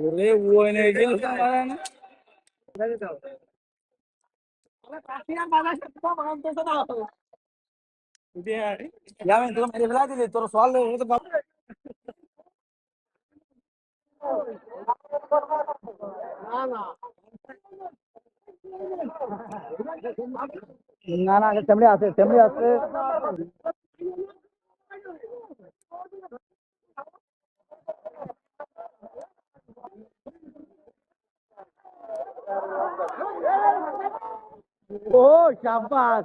ఒరే ఓ అనేది ఇదే యావే ఇంతలో మరి ఇలా తోర సాల్ না না তেমনি আছে তেমনি আছে। ও শাবাশ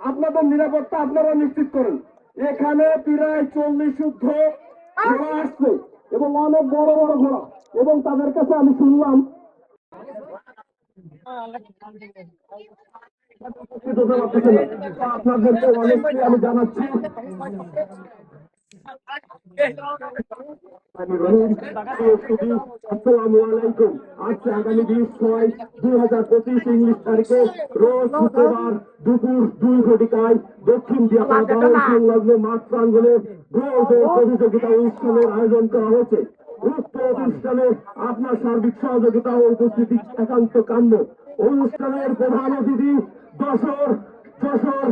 আপনাদের নিরাপত্তা আপনারা নিশ্চিত করেন। এখানে প্রায় চল্লিশ শুদ্ধ আসছে এবং অনেক বড় বড় ঘোড়া এবং তাদের কাছে আমি শুনলাম আপনাদেরকে অনেক আমি জানাচ্ছি। আসসালামু আজকে আগামী ছয় দুই হাজার পঁচিশ ইংলিশ তারিখে রোজ শুক্রবার দুপুর দুই ঘটিকায় দক্ষিণ সংলগ্ন প্রাঙ্গনে প্রতিযোগিতা অনুষ্ঠানের আয়োজন করা হয়েছে উক্ত অনুষ্ঠানে আপনার সার্বিক সহযোগিতা ও উপস্থিতি একান্ত কাম্য অনুষ্ঠানের প্রধান অতিথি দশর যশোর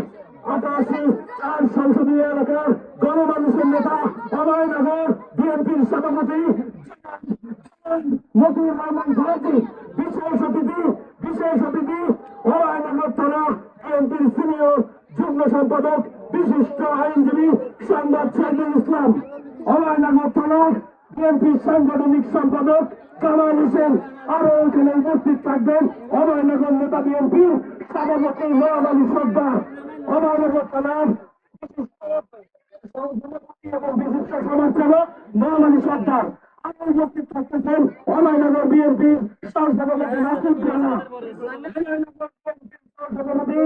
আটাশি চার সংসদীয় এলাকার গণমানুষের নেতা অভয়নগর বিএনপির সভাপতি মতিউর রহমান ভারতী বিশেষ অতিথি বিশেষ অতিথি অভয়নগর থানা বিএনপির সিনিয়র যুগ্ম সম্পাদক, বিশিষ্ট আইনজীবী, সংবাদ সাইদুল ইসলাম। অভয়নগর থানার বিএনপির সাংগঠনিক সম্পাদক কামাল হোসেন। আরও এখানে উপস্থিত থাকবেন অভয়নগর নেতা বিএনপির সভাপতি নোয়াব সর্দার অভয়নগর থানার এবং বিশিষ্ট সমাজসেবক নোয়াব আলী সর্দার আরও উপস্থিত থাকতেছেন বিএনপির সহসভাপতি বিএনপির সহসভাপতি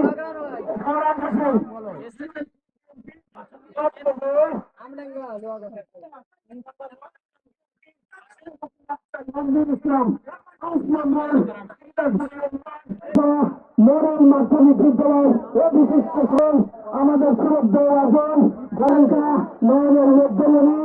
আমাদের শ্রদ্ধা আজন গঙ্গা নয়নের মধ্যমণি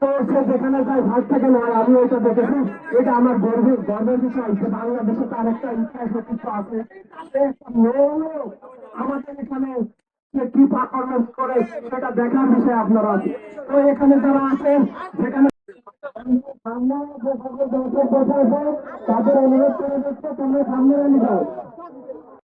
তো সে যেখানে যায় ভাগ থেকে নয় আমি ওইটা দেখেছি এটা আমার গর্বের গর্বের বিষয় বাংলাদেশে তার একটা ইতিহাস ঐতিহ্য আছে আমাদের এখানে কি পারফরমেন্স করে সেটা দেখার বিষয় আপনারা তো এখানে যারা আছেন সেখানে সামনে যে সকল দর্শক বসে আছে, তাদের অনুরোধ করে দিচ্ছে, তোমরা সামনে